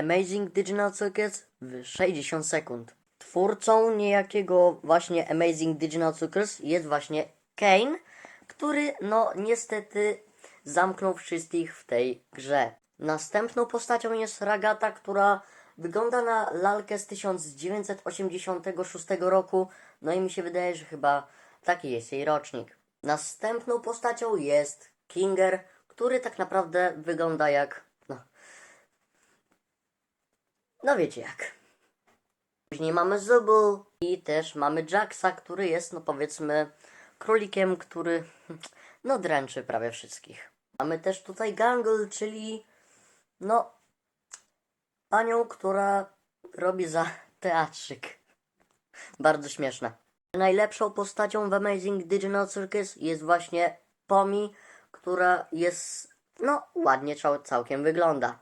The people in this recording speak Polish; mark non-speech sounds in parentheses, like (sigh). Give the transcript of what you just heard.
Amazing Digital Circus w 60 sekund. Twórcą niejakiego właśnie Amazing Digital Circus jest właśnie Kane, który no niestety zamknął wszystkich w tej grze. Następną postacią jest Ragata, która wygląda na lalkę z 1986 roku, no i mi się wydaje, że chyba taki jest jej rocznik. Następną postacią jest Kinger, który tak naprawdę wygląda jak. No, wiecie jak. Później mamy Zubu i też mamy Jacksa, który jest, no powiedzmy, królikiem, który (laughs) no dręczy prawie wszystkich. Mamy też tutaj Gangle, czyli no panią, która robi za (laughs) teatrzyk. Bardzo śmieszne. Najlepszą postacią w Amazing Digital Circus jest właśnie Pomi, która jest, no, ładnie cał- całkiem wygląda.